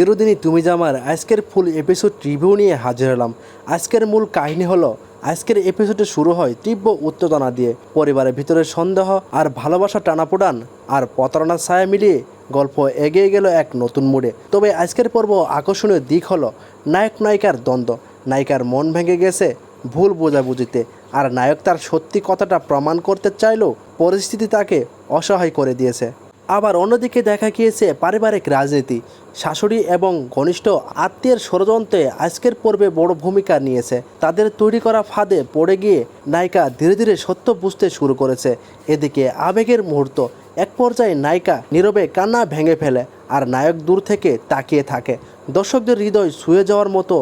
চিরদিনই তুমি যে আমার আজকের ফুল এপিসোড রিভিউ নিয়ে হাজির হলাম। আজকের মূল কাহিনী হলো, আজকের এপিসোডে শুরু হয় তীব্র উত্তেজনা দিয়ে। পরিবারের ভিতরে সন্দেহ আর ভালোবাসা টানাপোড়ান আর প্রতারণার ছায়া মিলিয়ে গল্প এগিয়ে গেল এক নতুন মোড়ে। তবে আজকের পর্ব আকর্ষণীয় দিক হলো, নায়ক নায়িকার দ্বন্দ্ব। নায়িকার মন ভেঙে গেছে ভুল বোঝাবুঝিতে আর নায়ক তার সত্যি কথাটা প্রমাণ করতে চাইলেও পরিস্থিতি তাকে অসহায় করে দিয়েছে। আবার অন্যদিকে দেখা গিয়েছে পারিবারিক রাজনীতি। শাশুড়ি এবং ঘনিষ্ঠ আত্মীয়ের ষড়যন্ত্রে আজকের পর্বে বড় ভূমিকা নিয়েছে। তাদের তৈরি করা ফাঁদে পড়ে গিয়ে নায়িকা ধীরে ধীরে সত্য বুঝতে শুরু করেছে। এদিকে আবেগের মুহূর্ত, এক পর্যায়ে নায়িকা নীরবে কান্না ভেঙে ফেলে আর নায়ক দূর থেকে তাকিয়ে থাকে। দর্শকদের হৃদয় ছুঁয়ে যাওয়ার মতো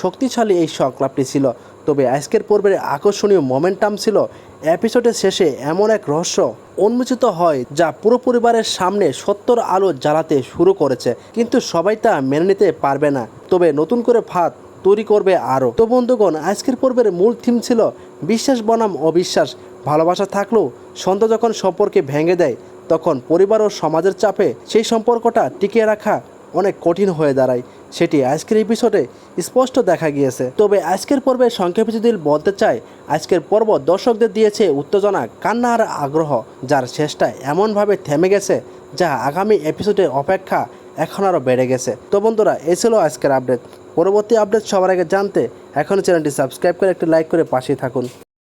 শক্তিশালী এই সংলাপটি ছিল। তবে আজকের পর্বের আকর্ষণীয় মোমেন্টাম ছিল এপিসোডের শেষে এমন এক রহস্য উন্মোচিত হয় যা পুরো পরিবারের সামনে সত্যর আলো জ্বালাতে শুরু করেছে। কিন্তু সবাই তা মেনে নিতে পারবে না। তবে নতুন করে ফাঁদ তৈরি করবে আরও। তো বন্ধুগণ, আজকের পর্বের মূল থিম ছিল বিশ্বাস বনাম অবিশ্বাস। ভালোবাসা থাকলেও সন্ধ্যা যখন সম্পর্কে ভেঙে দেয়, তখন পরিবার ও সমাজের চাপে সেই সম্পর্কটা টিকিয়ে রাখা অনেক কঠিন হয়ে দাঁড়ায়। সেটি আজকের এপিসোডে স্পষ্ট দেখা গিয়েছে। তবে আজকের পর্বে সংক্ষেপে যদি বলতে চাই, আজকের পর্ব দর্শকদের দিয়েছে উত্তেজনা, কান্না আর আগ্রহ, যার শেষটা এমনভাবে থেমে গেছে, যা আগামী এপিসোডের অপেক্ষা এখন আরও বেড়ে গেছে। তো বন্ধুরা এ ছিল আজকের আপডেট পরবর্তী আপডেট সবার আগে জানতে এখনও চ্যানেলটি সাবস্ক্রাইব করে একটি লাইক করে পাশে থাকুন।